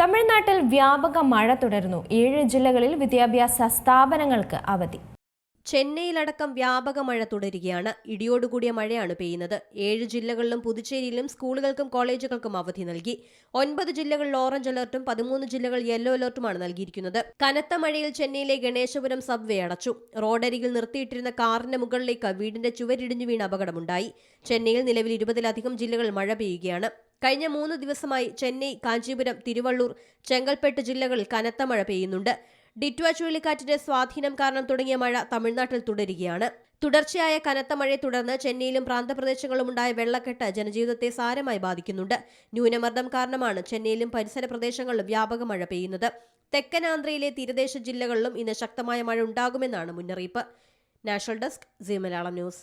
തമിഴ്നാട്ടിൽ വ്യാപക മഴ തുടരുന്നു. ഏഴ് ജില്ലകളിൽ വിദ്യാഭ്യാസ സ്ഥാപനങ്ങൾക്ക് അവധി. ചെന്നൈയിലടക്കം വ്യാപക മഴ തുടരുകയാണ്. ഇടിയോടുകൂടിയ മഴയാണ് പെയ്യുന്നത്. ഏഴ് ജില്ലകളിലും പുതുച്ചേരിയിലും സ്കൂളുകൾക്കും കോളേജുകൾക്കും അവധി നൽകി. ഒൻപത് ജില്ലകളിൽ ഓറഞ്ച് അലർട്ടും പതിമൂന്ന് ജില്ലകൾ യെല്ലോ അലർട്ടുമാണ് നൽകിയിരിക്കുന്നത്. കനത്ത മഴയിൽ ചെന്നൈയിലെ ഗണേശപുരം സബ്വേ അടച്ചു. റോഡരികിൽ നിർത്തിയിട്ടിരുന്ന കാറിന്റെ മുകളിലേക്ക് വീടിന്റെ ചുവരിടിഞ്ഞു വീണ് അപകടമുണ്ടായി. ചെന്നൈയിൽ നിലവിൽ ഇരുപതിലധികം ജില്ലകളിൽ മഴ പെയ്യുകയാണ്. കഴിഞ്ഞ മൂന്ന് ദിവസമായി ചെന്നൈ കാഞ്ചീപുരം തിരുവള്ളൂർ ചെങ്കൽപ്പെട്ട് ജില്ലകളിൽ കനത്ത മഴ പെയ്യുന്നുണ്ട്. ഡിറ്റ്വ ചുഴലിക്കാറ്റിന്റെ സ്വാധീനം കാരണം തുടങ്ങിയ മഴ തമിഴ്നാട്ടിൽ തുടരുകയാണ്. തുടർച്ചയായ കനത്ത മഴയെ തുടർന്ന് ചെന്നൈയിലും പ്രാന്തപ്രദേശങ്ങളിലും ഉണ്ടായ വെള്ളക്കെട്ട് ജനജീവിതത്തെ സാരമായി ബാധിക്കുന്നുണ്ട്. ന്യൂനമർദ്ദം കാരണമാണ് ചെന്നൈയിലും പരിസര പ്രദേശങ്ങളിലും വ്യാപക മഴ പെയ്യുന്നത്. തെക്കൻ ആന്ധ്രയിലെ തീരദേശ ജില്ലകളിലും ഇന്ന് ശക്തമായ മഴ ഉണ്ടാകുമെന്നാണ് മുന്നറിയിപ്പ്. National desk Zee Malayalam news.